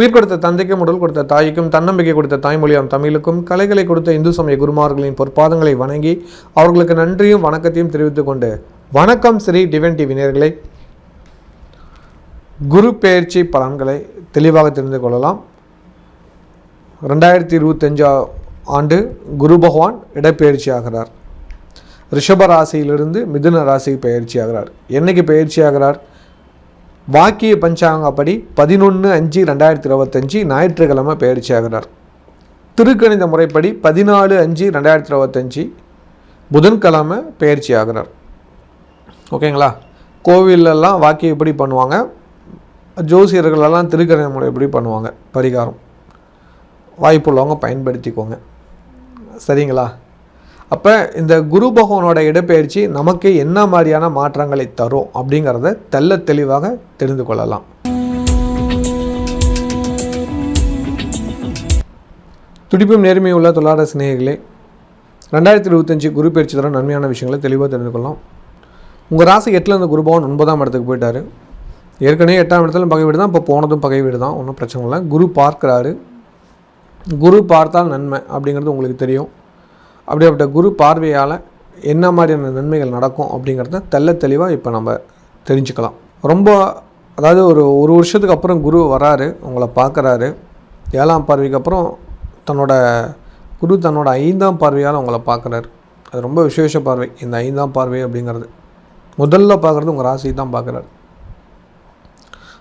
உயிர் கொடுத்த தந்தைக்கும் உடல் கொடுத்த தாய்க்கும் தன்னம்பிக்கை கொடுத்த தாய்மொழியாம் தமிழுக்கும் கலைகளை கொடுத்த இந்து சமய குருமார்களின் பொற்பாதங்களை வணங்கி அவர்களுக்கு நன்றியும் வணக்கத்தையும் தெரிவித்துக் கொண்டு வணக்கம் ஸ்ரீ டிவன் டிவி நேயர்களே. குரு பெயர்ச்சி பலன்களை தெளிவாக தெரிந்து கொள்ளலாம். ரெண்டாயிரத்தி இருபத்தஞ்சா ஆண்டு குரு பகவான் இடப்பெயர்ச்சி ஆகிறார் ரிஷப ராசியிலிருந்து மிதுன ராசிக்கு பயிற்சி ஆகிறார் என்னைக்கு பயிற்சி ஆகிறார் வாக்கிய பஞ்சாங்கப்படி பதினொன்று அஞ்சு ரெண்டாயிரத்தி இருபத்தஞ்சி ஞாயிற்றுக்கிழமை பயிற்சி ஆகிறார் திருக்கணித முறைப்படி பதினாலு அஞ்சு ரெண்டாயிரத்தி இருபத்தஞ்சி புதன்கிழமை பயிற்சி ஆகிறார் ஓகேங்களா? கோவிலெல்லாம் வாக்கியம் எப்படி பண்ணுவாங்க? ஜோசியர்களெல்லாம் திருக்கணித முறை எப்படி பண்ணுவாங்க? பரிகாரம். வாய்ப்புள்ளவங்க பயன்படுத்திக்கோங்க. சரிங்களா? அப்போ இந்த குரு பகவானோட இடப்பெயர்ச்சி நமக்கு என்ன மாதிரியான மாற்றங்களை தரும் அப்படிங்கிறத தெல்ல தெளிவாக தெரிந்து கொள்ளலாம். துடிப்பும் நேர்மையும் உள்ள தொழிலாளர் சிநேகிகளே ரெண்டாயிரத்தி இருபத்தஞ்சி குரு பயிற்சி தர நன்மையான விஷயங்களை தெளிவாக தெரிந்து கொள்ளலாம். உங்கள் ராசி எட்டில் இருந்த குரு பகவான் ஒன்பதாம் இடத்துக்கு போயிட்டார். ஏற்கனவே எட்டாம் இடத்துல பகை வீடு தான் இப்போ போனதும் பகை வீடு தான் ஒன்றும் பிரச்சனை இல்லை. குரு பார்க்குறாரு. குரு பார்த்தால் நன்மை அப்படிங்கிறது உங்களுக்கு தெரியும். அப்படிப்பட்ட குரு பார்வையால் என்ன மாதிரியான நன்மைகள் நடக்கும் அப்படிங்கிறத தெள்ள தெளிவாக இப்போ நம்ம தெரிஞ்சுக்கலாம். ரொம்ப அதாவது ஒரு ஒரு வருஷத்துக்கு அப்புறம் குரு வராரு உங்களை பார்க்குறாரு ஏழாம் பார்வைக்கு அப்புறம் தன்னோட குரு தன்னோட ஐந்தாம் பார்வையால் உங்களை பார்க்குறாரு அது ரொம்ப விசேஷ பார்வை. இந்த ஐந்தாம் பார்வை அப்படிங்கிறது. முதல்ல பார்க்குறது உங்கள் ராசி தான் பார்க்குறாரு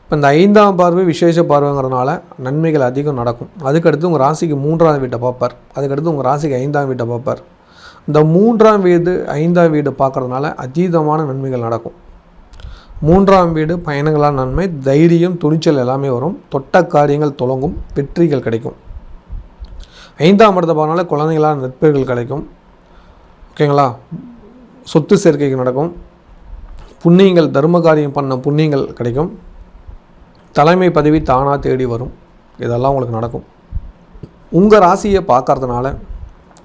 இப்போ இந்த ஐந்தாம் பார்வை விசேஷ பார்வைங்கிறதுனால நன்மைகள் அதிகம் நடக்கும். அதுக்கடுத்து உங்கள் ராசிக்கு மூன்றாம் வீட்டை பார்ப்பார். அதுக்கடுத்து உங்கள் ராசிக்கு ஐந்தாம் வீட்டை பார்ப்பார். இந்த மூன்றாம் வீடு ஐந்தாம் வீடு பார்க்குறதுனால அதீதமான நன்மைகள் நடக்கும். மூன்றாம் வீடு பயணங்களால் நன்மை தைரியம் துணிச்சல் எல்லாமே வரும். தொட்ட காரியங்கள் தொடங்கும் வெற்றிகள் கிடைக்கும். ஐந்தாம் இடத்தை பார்க்கனால குழந்தைங்களால் நட்புகள் கிடைக்கும். ஓகேங்களா சொத்து சேர்க்கைகள் நடக்கும். புண்ணியங்கள் தர்ம காரியம் பண்ண புண்ணியங்கள் கிடைக்கும். தலைமை பதவி தானாக தேடி வரும். இதெல்லாம் உங்களுக்கு நடக்கும். உங்கள் ராசியை பார்க்கறதுனால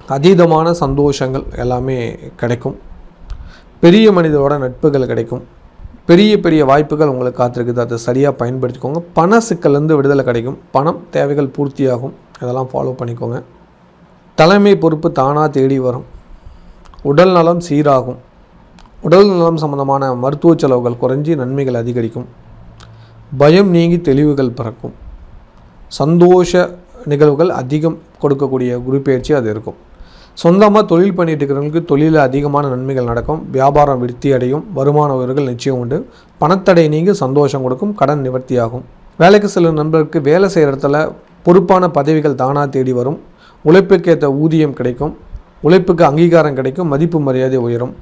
அதீதமான சந்தோஷங்கள் எல்லாமே கிடைக்கும். பெரிய மனிதரோட நட்புகள் கிடைக்கும். பெரிய பெரிய வாய்ப்புகள் உங்களுக்கு காத்திருக்குது. அதை சரியாக பயன்படுத்திக்கோங்க. பண சிக்கல்லேருந்து விடுதலை கிடைக்கும். பணம் தேவைகள் பூர்த்தியாகும். இதெல்லாம் ஃபாலோ பண்ணிக்கோங்க. தலைமை பொறுப்பு தானாக தேடி வரும். உடல் நலம் சீராகும். உடல் நலம் சம்மந்தமான மருத்துவ செலவுகள் குறைஞ்சி நன்மைகள் அதிகரிக்கும். பயம் நீங்கி தெளிவுகள் பிறக்கும். சந்தோஷ நிகழ்வுகள் அதிகம் கொடுக்கக்கூடிய குரு பயிற்சி அது இருக்கும். சொந்தமாக தொழில் பண்ணிட்டு இருக்கிறவங்களுக்கு தொழிலில் அதிகமான நன்மைகள் நடக்கும். வியாபாரம் விருத்தி அடையும். வருமான உயர்வுகள் நிச்சயம் உண்டு. பணத்தடை நீங்கி சந்தோஷம் கொடுக்கும். கடன் நிவர்த்தியாகும் வேலைக்கு செல்லும் நண்பருக்கு வேலை செய்கிற இடத்துல பொறுப்பான பதவிகள் தானாக தேடி வரும். உழைப்புக்கேற்ற ஊதியம் கிடைக்கும். உழைப்புக்கு அங்கீகாரம் கிடைக்கும். மதிப்பு மரியாதை உயரும்.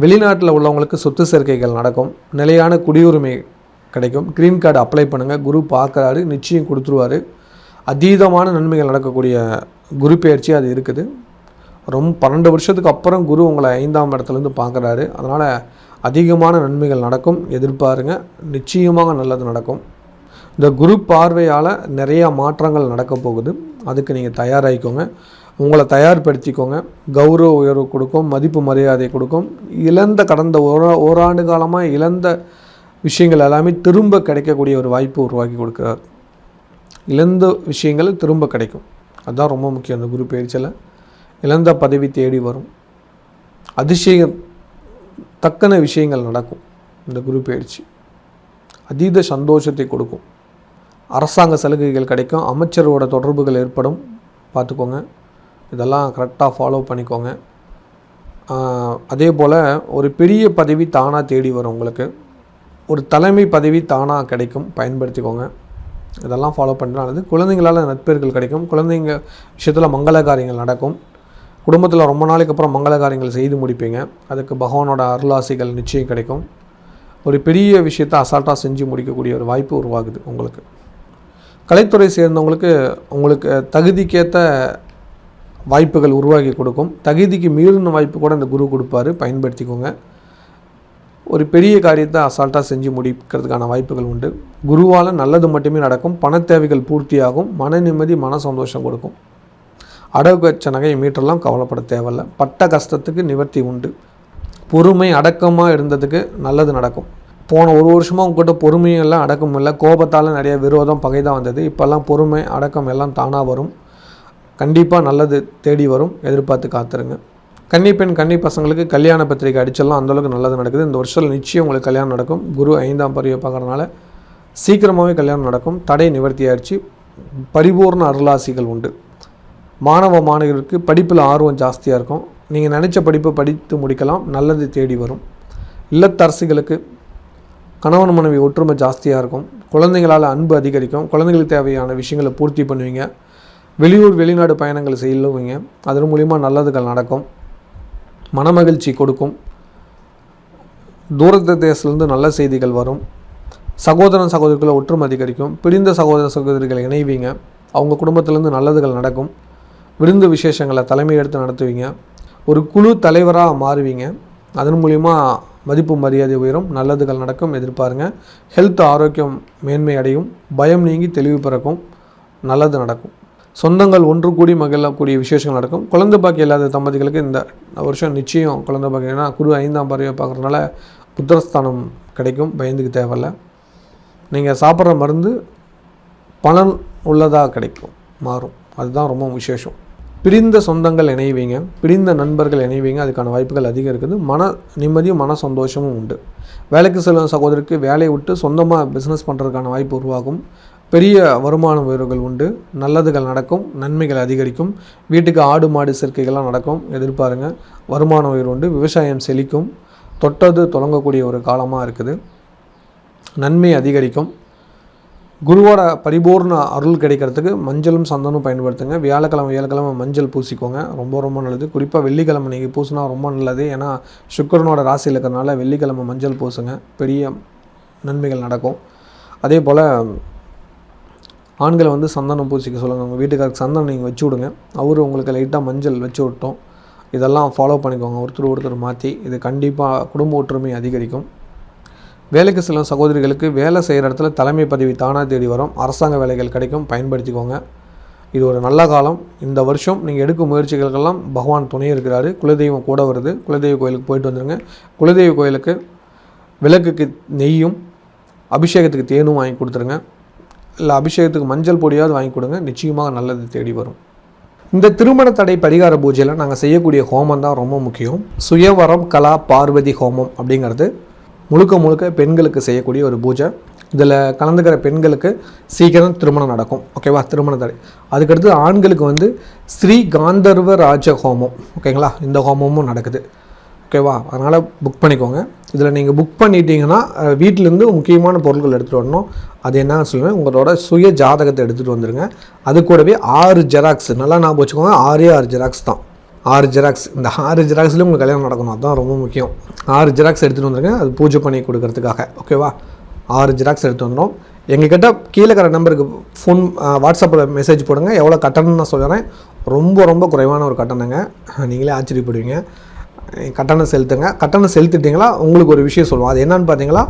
வெளிநாட்டில் உள்ளவங்களுக்கு சொத்து சேர்க்கைகள் நடக்கும். நிலையான குடியுரிமை கிடைக்கும். க்ரீன் கார்டு அப்ளை பண்ணுங்கள் குரு பார்க்குறாரு நிச்சயம் கொடுத்துருவாரு. அதீதமான நன்மைகள் நடக்கக்கூடிய குரு பயிற்சி அது இருக்குது. ரொம்ப பன்னெண்டு வருஷத்துக்கு அப்புறம் குரு உங்களை ஐந்தாம் இடத்துலேருந்து பார்க்குறாரு. அதனால் அதிகமான நன்மைகள் நடக்கும். எதிர்பாருங்க. நிச்சயமாக நல்லது நடக்கும். இந்த குரு பார்வையால் நிறையா மாற்றங்கள் நடக்க போகுது. அதுக்கு நீங்கள் தயாராகிக்கோங்க. உங்களை தயார்படுத்திக்கோங்க. கௌரவ உயர்வு கொடுக்கும். மதிப்பு மரியாதை கொடுக்கும். இழந்த கடந்த ஓரா ஓராண்டு காலமாக இழந்த விஷயங்கள் எல்லாமே திரும்ப கிடைக்கக்கூடிய ஒரு வாய்ப்பு உருவாக்கி கொடுக்குறார். இழந்த விஷயங்கள் திரும்ப கிடைக்கும். அதுதான் ரொம்ப முக்கியம். அந்த குரு பயிற்சியில் இழந்த பதவி தேடி வரும். அதிசயம் தக்கன விஷயங்கள் நடக்கும் இந்த குரு பயிற்சி. அதீத சந்தோஷத்தை கொடுக்கும். அரசாங்க சலுகைகள் கிடைக்கும். அமைச்சரோட தொடர்புகள் ஏற்படும். பார்த்துக்கோங்க. இதெல்லாம் கரெக்டாக ஃபாலோ பண்ணிக்கோங்க. அதே போல் ஒரு பெரிய பதவி தானாக தேடி வரும் உங்களுக்கு. ஒரு தலைமை பதவி தானாக கிடைக்கும். பயன்படுத்திக்கோங்க. இதெல்லாம் ஃபாலோ பண்ணுறது குழந்தைங்களால் நட்பெயர்கள் கிடைக்கும். குழந்தைங்க விஷயத்தில் மங்கள காரியங்கள் நடக்கும். குடும்பத்தில் ரொம்ப நாளைக்கு அப்புறம் மங்கள காரியங்கள் செய்து முடிப்பீங்க. அதுக்கு பகவானோட அருளாசிகள் நிச்சயம் கிடைக்கும். ஒரு பெரிய விஷயத்தை அசால்ட்டாக செஞ்சு முடிக்கக்கூடிய ஒரு வாய்ப்பு உருவாகுது உங்களுக்கு. கலைத்துறை சேர்ந்தவங்களுக்கு உங்களுக்கு தகுதிக்கேற்ற வாய்ப்புகள் உருவாக்கி கொடுக்கும். தகுதிக்கு மீறின வாய்ப்பு கூட இந்த குரு கொடுப்பாரு. பயன்படுத்திக்கோங்க. ஒரு பெரிய காரியத்தை அசால்ட்டாக செஞ்சு முடிக்கிறதுக்கான வாய்ப்புகள் உண்டு. குருவால் நல்லது மட்டுமே நடக்கும். பண தேவைகள் பூர்த்தியாகும். மன நிம்மதி மன சந்தோஷம் கொடுக்கும். அடகு வச்ச நகையை மீட்டெல்லாம் கவலைப்பட தேவையில்ல. பட்ட கஷ்டத்துக்கு நிவர்த்தி உண்டு. பொறுமை அடக்கமாக இருந்ததுக்கு நல்லது நடக்கும். போன ஒரு வருஷமாக உங்கள்கிட்ட பொறுமையும் இல்லை அடக்கம் இல்லை. கோபத்தால் நிறைய விரோதம் பகை தான் வந்தது. இப்போல்லாம் பொறுமை அடக்கம் எல்லாம் தானாக வரும். கண்டிப்பாக நல்லது தேடி வரும். எதிர்பார்த்து காத்துருங்க. கன்னிப்பெண் கன்னி பசங்களுக்கு கல்யாண பத்திரிக்கை அடிச்செல்லாம் அந்தளவுக்கு நல்லது நடக்குது. இந்த வருஷத்தில் நிச்சயம் உங்களுக்கு கல்யாணம் நடக்கும். குரு ஐந்தாம் பருவை பார்க்குறதுனால சீக்கிரமாகவே கல்யாணம் நடக்கும். தடை நிவர்த்தி ஆயிடுச்சு பரிபூர்ண அருளாசிகள் உண்டு. மாணவ மாணவர்களுக்கு படிப்பில் ஆர்வம் ஜாஸ்தியாக இருக்கும். நீங்கள் நினச்ச படிப்பை படித்து முடிக்கலாம். நல்லது தேடி வரும். இல்லத்தரசிகளுக்கு கணவன் மனைவி ஒற்றுமை ஜாஸ்தியாக இருக்கும். குழந்தைங்களால் அன்பு அதிகரிக்கும். குழந்தைங்களுக்கு தேவையான விஷயங்களை பூர்த்தி பண்ணுவீங்க. வெளியூர் வெளிநாடு பயணங்கள் செய்யலுவீங்க அதன் மூலிமா நல்லதுகள் நடக்கும். மனமகிழ்ச்சி கொடுக்கும். தூரத்து தேசத்துலேருந்து நல்ல செய்திகள் வரும். சகோதரன் சகோதரிகளை ஒற்றுமை அதிகரிக்கும். பிரிந்த சகோதர சகோதரிகளை இணைவீங்க. அவங்க குடும்பத்திலேருந்து நல்லதுகள் நடக்கும். விருந்து விசேஷங்களை தலைமை எடுத்து நடத்துவீங்க. ஒரு குழு தலைவராக மாறுவீங்க. அதன் மூலிமா மதிப்பு மரியாதை உயரும். நல்லதுகள் நடக்கும். எதிர்பாருங்க. ஹெல்த் ஆரோக்கியம் மேன்மை அடையும். பயம் நீங்கி தெளிவு பிறக்கும். நல்லது நடக்கும். சொந்தங்கள் ஒன்று கூடி மகிழக்கூடிய விசேஷங்கள் நடக்கும். குழந்தை பாக்கி இல்லாத தம்பதிகளுக்கு இந்த வருஷம் நிச்சயம் குழந்தை பாக்கி ஏன்னா குரு ஐந்தாம் பறவை பார்க்குறதுனால புத்திரஸ்தானம் கிடைக்கும். பயந்துக்கு தேவையில்லை. நீங்கள் சாப்பிட்ற மருந்து பலன் உள்ளதாக கிடைக்கும். மாறும். அதுதான் ரொம்ப விசேஷம். பிரிந்த சொந்தங்கள் இணைவீங்க. பிரிந்த நண்பர்கள் இணைவீங்க. அதுக்கான வாய்ப்புகள் அதிகம் இருக்குது. மன நிம்மதியும் மன சந்தோஷமும் உண்டு. வேலைக்கு செல்லும் சகோதரிக்கு வேலையை விட்டு சொந்தமாக பிஸ்னஸ் பண்ணுறதுக்கான வாய்ப்பு உருவாகும். பெரிய வருமான உயர்வுகள் உண்டு. நல்லதுகள் நடக்கும் நன்மைகள் அதிகரிக்கும். வீட்டுக்கு ஆடு மாடு சேர்க்கைகள்லாம் நடக்கும். எதிர்பாருங்க. வருமான உயர்வு உண்டு. விவசாயம் செழிக்கும். தொட்டது தொடங்கக்கூடிய ஒரு காலமாக இருக்குது. நன்மை அதிகரிக்கும். குருவோட பரிபூர்ண அருள் கிடைக்கிறதுக்கு மஞ்சளும் சந்தனும் பயன்படுத்துங்க. வியாழக்கிழமை வியாழக்கிழமை மஞ்சள் பூசிக்கோங்க. ரொம்ப ரொம்ப நல்லது. குறிப்பாக வெள்ளிக்கிழமை நீங்கள் பூசினா ரொம்ப நல்லது. ஏன்னா சுக்கரனோட ராசியில் இருக்கிறனால வெள்ளிக்கிழமை மஞ்சள் பூசுங்க. பெரிய நன்மைகள் நடக்கும். அதே போல் ஆண்களை வந்து சந்தனம் பூசிக்க சொல்லுங்கள் உங்கள் வீட்டுக்காரருக்கு சந்தனம் நீங்கள் வச்சு விடுங்க. அவரு உங்களுக்கு லைட்டாக மஞ்சள் வச்சு விட்டோம். இதெல்லாம் ஃபாலோ பண்ணிக்கோங்க. ஒருத்தர் ஒருத்தர் மாற்றி இது கண்டிப்பாக குடும்ப ஒற்றுமை அதிகரிக்கும். வேலைக்கு செல்லும் சகோதரிகளுக்கு வேலை செய்கிற இடத்துல தலைமை பதவி தானாக தேடி வரும். அரசாங்க வேலைகள் கிடைக்கும். பயன்படுத்திக்கோங்க. இது ஒரு நல்ல காலம். இந்த வருஷம் நீங்கள் எடுக்கும் முயற்சிகளுக்கெல்லாம் பகவான் துணை இருக்கிறாரு. குலதெய்வம் கூட வருது. குலதெய்வ கோயிலுக்கு போயிட்டு வந்துடுங்க குலதெய்வ கோயிலுக்கு விளக்குக்கு நெய்யும் அபிஷேகத்துக்கு தேனும் வாங்கி கொடுத்துருங்க. இல்லை அபிஷேகத்துக்கு மஞ்சள் பொடியாவது வாங்கி கொடுங்க. நிச்சயமாக நல்லது தேடி வரும். இந்த திருமண தடை பரிகார பூஜையில் நாங்கள் செய்யக்கூடிய ஹோமம் தான் ரொம்ப முக்கியம். சுயவரம் கலா பார்வதி ஹோமம் அப்படிங்கிறது முழுக்க முழுக்க பெண்களுக்கு செய்யக்கூடிய ஒரு பூஜை. இதில் கலந்துக்கிற பெண்களுக்கு சீக்கிரம் திருமணம் நடக்கும். ஓகேவா திருமண தடை. அதுக்கடுத்து ஆண்களுக்கு வந்து ஸ்ரீ காந்தர்வ ராஜ ஹோமம். ஓகேங்களா இந்த ஹோமமும் நடக்குது. ஓகேவா அதனால் புக் பண்ணிக்கோங்க. இதில் நீங்கள் புக் பண்ணிட்டீங்கன்னா வீட்டிலேருந்து முக்கியமான பொருட்கள் எடுத்துகிட்டு வரணும். அது என்ன சொல்லுவேன் உங்களோட சுய ஜாதகத்தை எடுத்துகிட்டு வந்துடுங்க அது கூடவே ஆறு ஜெராக்ஸ் நல்லா ஞாபகம் வச்சுக்கோங்க. ஆறே ஆறு ஜெராக்ஸ் தான். ஆறு ஜெராக்ஸ் இந்த ஆறு ஜெராக்ஸ்லேயும் உங்களுக்கு கல்யாணம் நடக்கணும். அதுதான் ரொம்ப முக்கியம். ஆறு ஜெராக்ஸ் எடுத்துகிட்டு வந்துருங்க. அது பூஜை பண்ணி கொடுக்கறதுக்காக. ஓகேவா ஆறு ஜெராக்ஸ் எடுத்து வந்துடும் எங்ககிட்ட கீழே இருக்கிற நம்பருக்கு ஃபோன் வாட்ஸ்அப்பில் மெசேஜ் போடுங்க. எவ்வளோ கட்டணம்னு நான் சொல்கிறேன் ரொம்ப ரொம்ப குறைவான ஒரு கட்டணங்க. நீங்களே ஆச்சரியப்படுவீங்க. கட்டணம் செலுத்துங்க. கட்டணம் செலுத்திட்டிங்களா? உங்களுக்கு ஒரு விஷயம் சொல்லுவோம். அது என்னன்னு பார்த்தீங்களா?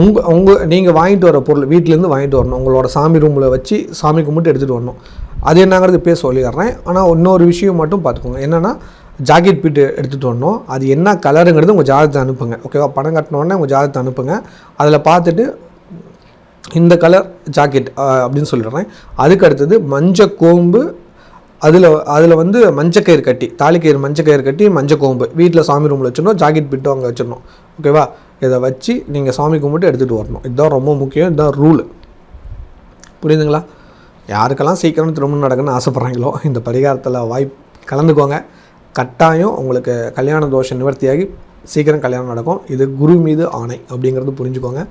உங்கள் உங்கள் நீங்கள் வாங்கிட்டு வர பொருள் வீட்டிலேருந்து வாங்கிட்டு வரணும். உங்களோட சாமி ரூமில் வச்சு சாமி கும்பிட்டு எடுத்துகிட்டு வரணும். அது என்னங்கிறது பேர் சொல்லிடுறேன். ஆனால் இன்னொரு விஷயம் மட்டும் பார்த்துக்கோங்க. என்னென்னா ஜாக்கெட் பீட்டு எடுத்துகிட்டு வரணும். அது என்ன கலருங்கிறது உங்கள் ஜாதகத்தை அனுப்புங்க. ஓகேவா பணம் கட்டினோடனே உங்கள் ஜாதகத்தை அனுப்புங்க. அதில் பார்த்துட்டு இந்த கலர் ஜாக்கெட் அப்படின்னு சொல்லிடுறேன். அதுக்கு அடுத்தது மஞ்சள் கோம்பு அதில் அதில் வந்து மஞ்சக்கயிறு கட்டி தாலிக்கயிறு மஞ்சக்கயிறு கட்டி மஞ்சள் கோம்பு வீட்டில் சாமி ரூமில் வச்சிடணும் ஜாக்கெட் பிட்டு அங்கே வச்சிடணும். ஓகேவா இதை வச்சு நீங்கள் சாமி கும்பிட்டு எடுத்துகிட்டு வரணும். இதுதான் ரொம்ப முக்கியம் இதுதான் ரூல் புரியுதுங்களா? யாருக்கெல்லாம் சீக்கிரம் திருமணம் நடக்குன்னு ஆசைப்பட்றாங்களோ இந்த பரிகாரத்தில் வாய்ப்பு கலந்துக்கோங்க. கட்டாயம் உங்களுக்கு கல்யாண தோஷம் நிவர்த்தியாகி சீக்கிரம் கல்யாணம் நடக்கும். இது குரு மீது ஆணை அப்படிங்கிறது புரிஞ்சுக்கோங்க.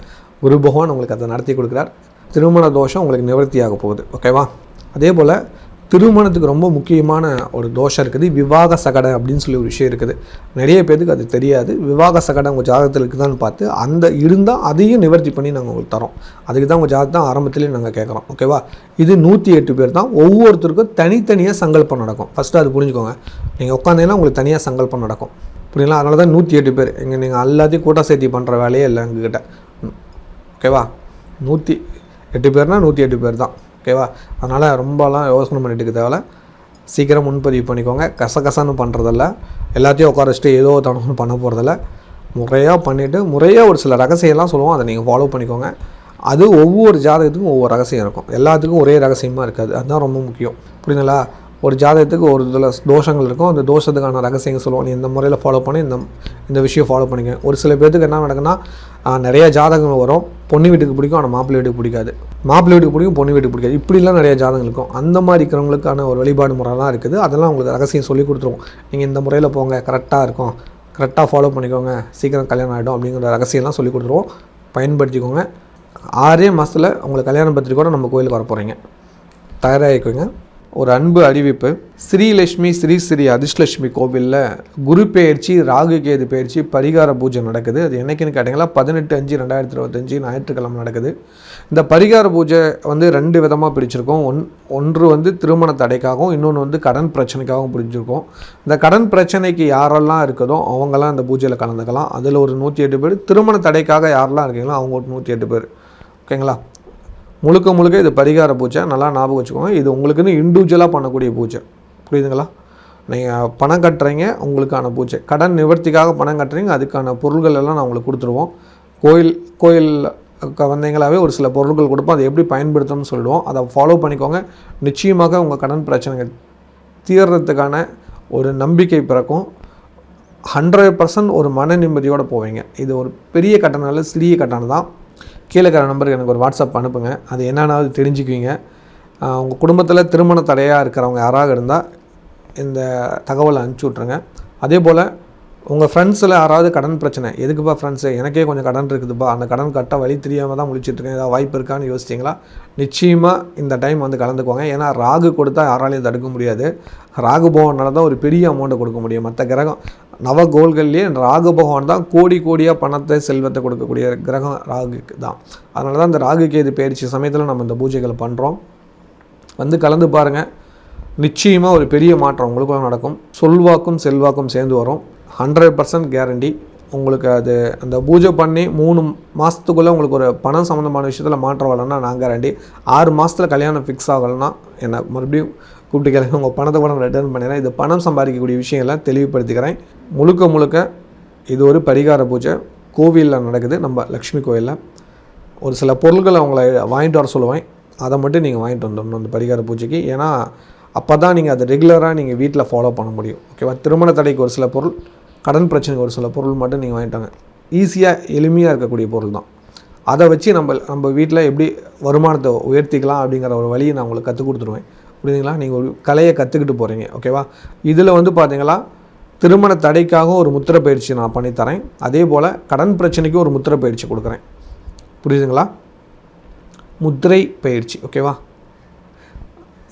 குரு பகவான் உங்களுக்கு அதை நடத்தி கொடுக்குறார். திருமண தோஷம் உங்களுக்கு நிவர்த்தியாக போகுது. ஓகேவா அதே போல் திருமணத்துக்கு ரொம்ப முக்கியமான ஒரு தோஷம் இருக்குது. விவாக சகடை அப்படின்னு சொல்லி ஒரு விஷயம் இருக்குது. நிறைய பேருக்கு அது தெரியாது. விவாக சகடை உங்கள் ஜாதகத்தில் இருக்குதான்னு பார்த்து அந்த இருந்தால் அதையும் நிவர்த்தி பண்ணி நாங்கள் உங்களுக்கு தரோம். அதுக்கு தான் உங்கள் ஜாதகம் ஆரம்பத்திலே நாங்கள் கேட்குறோம். ஓகேவா இது நூற்றி எட்டு பேர் தான். ஒவ்வொருத்தருக்கும் தனித்தனியாக சங்கல்பம் நடக்கும். ஃபஸ்ட்டு அது புரிஞ்சுக்கோங்க. நீங்கள் உட்காந்தீங்கன்னா உங்களுக்கு தனியாக சங்கல்பம் நடக்கும். புரியுங்களா அதனால தான் நூற்றி எட்டு பேர். இங்கே நீங்கள் எல்லாத்தையும் கூட்டம் சேர்த்தி பண்ணுற வேலையே இல்லை எங்ககிட்ட. ஓகேவா நூற்றி எட்டு பேர்னால் நூற்றி எட்டு பேர் தான். ஓகேவா அதனால் ரொம்பலாம் யோசனை பண்ணிட்டு இருக்க தேவையில்ல. சீக்கிரம் முன்பதிவு பண்ணிக்கோங்க. கசகசன்னு பண்ணுறதில்ல எல்லாத்தையும் உட்கார வச்சுட்டு ஏதோ தனக்கு பண்ண போகிறதில்ல முறையாக பண்ணிவிட்டு முறையாக ஒரு சில ரகசியம்லாம் சொல்லுவோம். அதை நீங்கள் ஃபாலோ பண்ணிக்கோங்க. அது ஒவ்வொரு ஜாதகத்துக்கும் ஒவ்வொரு ரகசியம் இருக்கும். எல்லாத்துக்கும் ஒரே ரகசியமாக இருக்காது. அதுதான் ரொம்ப முக்கியம். புரியுதுங்களா? ஒரு ஜாதகத்துக்கு ஒரு இதில் தோஷங்கள் இருக்கும். அந்த தோஷத்துக்கான ரகசியங்கள் சொல்லுவோம் நீ இந்த முறையில் ஃபாலோ பண்ணி இந்த இந்த விஷயம் ஃபாலோ பண்ணிக்க. ஒரு சில பேர்த்துக்கு என்ன நடக்குன்னா நிறையா நிறைய ஜாதகங்கள் வரும். பொண்ணு வீட்டுக்கு பிடிக்கும் ஆனால் மாப்பிள்ளை வீட்டுக்கு பிடிக்காது. மாப்பிள்ளை வீட்டுக்கு பிடிக்கும் பொண்ணு வீட்டுக்கு பிடிக்காது. இப்படிலாம் நிறைய ஜாதகங்கள் இருக்கும். அந்த மாதிரி இருக்கிறவங்களுக்கான ஒரு வழிபாடு முறைலாம் இருக்குது. அதெல்லாம் உங்களுக்கு ரகசியம் சொல்லி கொடுத்துருவோம். நீங்கள் இந்த முறையில் போங்க கரெக்டாக இருக்கும். கரெக்டாக ஃபாலோ பண்ணிக்கோங்க. சீக்கிரம் கல்யாணம் ஆகிடும் அப்படிங்கிற ரகசியம்லாம் சொல்லி கொடுத்துருவோம். பயன்படுத்திக்கோங்க. ஆறே மாதத்தில் உங்களுக்கு கல்யாண கூட நம்ம கோயிலுக்கு வர போகிறீங்க தயாராகிக்கோங்க. ஒரு அன்பு அறிவிப்பு. ஸ்ரீலட்சுமி ஸ்ரீ ஸ்ரீ அதிர்ஷ்லட்சுமி கோவிலில் குரு பெயர்ச்சி ராகு கேது பெயர்ச்சி பரிகார பூஜை நடக்குது. அது என்னைக்குன்னு கேட்டிங்கன்னா பதினெட்டு அஞ்சு ரெண்டாயிரத்தி இருபத்தஞ்சி ஞாயிற்றுக்கிழமை நடக்குது. இந்த பரிகார பூஜை வந்து ரெண்டு விதமாக பிரிச்சிருக்கோம். ஒன் ஒன்று வந்து திருமண தடைக்காகவும் இன்னொன்று வந்து கடன் பிரச்சனைக்காகவும் பிரிஞ்சிருக்கோம். இந்த கடன் பிரச்சனைக்கு யாரெல்லாம் இருக்குதோ அவங்கெல்லாம் இந்த பூஜையில் கலந்துக்கலாம். அதில் ஒரு நூற்றி எட்டு பேர். திருமண தடைக்காக யாரெல்லாம் இருக்கீங்களோ அவங்க ஒரு நூற்றி எட்டு பேர். ஓகேங்களா? முழுக்க முழுக்க இது பரிகார பூஜை. நல்லா ஞாபகம் வச்சுக்கோங்க. இது உங்களுக்குன்னு இண்டிவிஜுவலாக பண்ணக்கூடிய பூஜை. புரியுதுங்களா? நீங்கள் பணம் கட்டுறீங்க உங்களுக்கான பூஜை. கடன் நிவர்த்திக்காக பணம் கட்டுறீங்க அதுக்கான பொருள்கள் எல்லாம் நான் உங்களுக்கு கொடுத்துருவோம். கோயில் கோயில் வந்தீங்களாவே ஒரு சில பொருட்கள் கொடுப்போம். அதை எப்படி பயன்படுத்தணும்னு சொல்லுவோம். அதை ஃபாலோ பண்ணிக்கோங்க. நிச்சயமாக உங்கள் கடன் பிரச்சனைகள் தீர்றதுக்கான ஒரு நம்பிக்கை பிறக்கும். ஹண்ட்ரட் பர்சன்ட் ஒரு மன நிம்மதியோடு போவீங்க. இது ஒரு பெரிய கட்டணம் இல்லை சிறிய கட்டணம் தான். கீழே இருக்கிற நம்பருக்கு எனக்கு ஒரு வாட்ஸ்அப் அனுப்புங்க. அது என்னென்னாவது தெரிஞ்சுக்குவீங்க. உங்கள் குடும்பத்தில் திருமண தடையாக இருக்கிறவங்க யாராக இருந்தால் இந்த தகவலை அனுப்பிச்சி விட்ருங்க அதே போல் உங்கள் ஃப்ரெண்ட்ஸில் யாராவது கடன் பிரச்சனை எதுக்குப்பா ஃப்ரெண்ட்ஸு எனக்கே கொஞ்சம் கடன் இருக்குதுப்பா. அந்த கடன் கட்ட வழி தெரியாமல் தான் முடிச்சுட்ருக்கேன் ஏதாவது வாய்ப்பு இருக்கான்னு யோசிச்சிங்களா? நிச்சயமாக இந்த டைம் வந்து கலந்துக்குவாங்க ஏன்னா ராகு கொடுத்தா யாராலையும் தடுக்க முடியாது. ராகு போகிறனால தான் ஒரு பெரிய அமௌண்ட்டை கொடுக்க முடியும். மற்ற கிரகம் நவ கோள்கள்லேயே ராகு பகவான் தான் கோடி கோடியாக பணத்தை செல்வத்தை கொடுக்கக்கூடிய கிரகம் ராகுக்கு தான். அதனால தான் இந்த ராகு கேது பயிற்சி சமயத்தில் நம்ம இந்த பூஜைகளை பண்ணுறோம் வந்து கலந்து பாருங்கள் நிச்சயமாக ஒரு பெரிய மாற்றம் உங்களுக்கும் நடக்கும். சொல்வாக்கும் செல்வாக்கும் சேர்ந்து வரும். ஹண்ட்ரட் பர்சன்ட் கேரண்டி உங்களுக்கு அது அந்த பூஜை பண்ணி மூணு மாதத்துக்குள்ளே உங்களுக்கு ஒரு பணம் சம்மந்தமான விஷயத்தில் மாற்றம் வரலன்னா நான் கேரண்டி ஆறு மாதத்தில் கல்யாணம் ஃபிக்ஸ் ஆகலைன்னா என்ன மறுபடியும் கூப்பிட்டு கேளுங்க உங்கள் பணத்தை கூட ரிட்டர்ன் பண்ணிடுறேன். இது பணம் சம்பாதிக்கக்கூடிய விஷயங்களை தெளிவுபடுத்திக்கிறேன். முழுக்க முழுக்க இது ஒரு பரிகார பூஜை. கோவிலில் நடக்குது நம்ம லக்ஷ்மி கோயிலில். ஒரு சில பொருட்களை அவங்கள வாங்கிட்டு வர சொல்லுவேன். அதை மட்டும் நீங்கள் வாங்கிட்டு வந்துடணும் அந்த பரிகார பூஜைக்கு. ஏன்னா அப்போ தான் நீங்கள் அதை ரெகுலராக நீங்கள் வீட்டில் ஃபாலோ பண்ண முடியும். ஓகேவா திருமண தடைக்கு ஒரு சில பொருள் கடன் பிரச்சனைக்கு ஒரு சில பொருள் மட்டும் நீங்கள் வாங்கிட்டாங்க ஈஸியாக எளிமையாக இருக்கக்கூடிய பொருள் தான். அதை வச்சு நம்ம நம்ம வீட்டில் எப்படி வருமானத்தை உயர்த்திக்கலாம் அப்படிங்கிற ஒரு வழியை நான் உங்களுக்கு கற்றுக் கொடுத்துருவேன். புரியுதுங்களா? நீங்கள் ஒரு கலையை கற்றுக்கிட்டு போகிறீங்க ஓகேவா இதில் வந்து பார்த்தீங்களா திருமண தடைக்காக ஒரு முத்திர பயிற்சி நான் பண்ணித்தரேன். அதே போல் கடன் பிரச்சனைக்கு ஒரு முத்திர பயிற்சி கொடுக்குறேன். புரியுதுங்களா? முத்திரை பயிற்சி ஓகேவா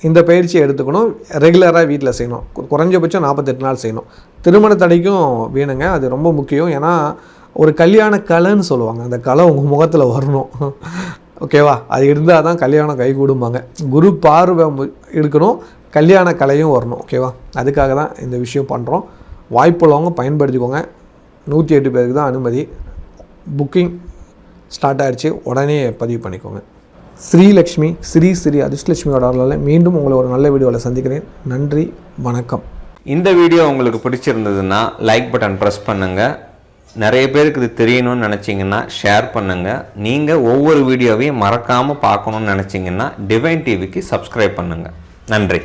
இந்த பயிற்சியை எடுத்துக்கணும். ரெகுலராக வீட்டில் செய்யணும். குறைஞ்சபட்சம் நாற்பத்தெட்டு நாள் செய்யணும். திருமண தடைக்கும் வேணுங்க. அது ரொம்ப முக்கியம். ஏன்னா ஒரு கல்யாண கலைன்னு சொல்லுவாங்க. அந்த கலை உங்கள் முகத்தில் வரணும். ஓகேவா அது இருந்தால் தான் கல்யாணம் கைகூடும்பாங்க. குரு பார்வை மு- இருக்கணும் கல்யாண கலையும் வரணும். ஓகேவா அதுக்காக தான் இந்த விஷயம் பண்ணுறோம் வாய்ப்புள்ளவங்க பயன்படுத்திக்கோங்க. நூற்றி எட்டு பேருக்கு தான் அனுமதி. புக்கிங் ஸ்டார்ட் ஆகிடுச்சு உடனே பதிவு பண்ணிக்கோங்க. ஸ்ரீலக்ஷ்மி ஸ்ரீ ஸ்ரீ அதிர்ஷ்டலட்சுமியோட அருளால் மீண்டும் உங்களை ஒரு நல்ல வீடியோவில் சந்திக்கிறேன். நன்றி வணக்கம். இந்த வீடியோ உங்களுக்கு பிடிச்சிருந்ததுன்னா லைக் பட்டன் ப்ரெஸ் பண்ணுங்கள் நிறைய பேருக்கு இது தெரியணும்னு நினச்சிங்கன்னா ஷேர் பண்ணுங்கள் நீங்கள் ஒவ்வொரு வீடியோவையும் மறக்காமல் பார்க்கணும்னு நினச்சிங்கன்னா டிவைன் டிவிக்கு சப்ஸ்கிரைப் பண்ணுங்கள் நன்றி.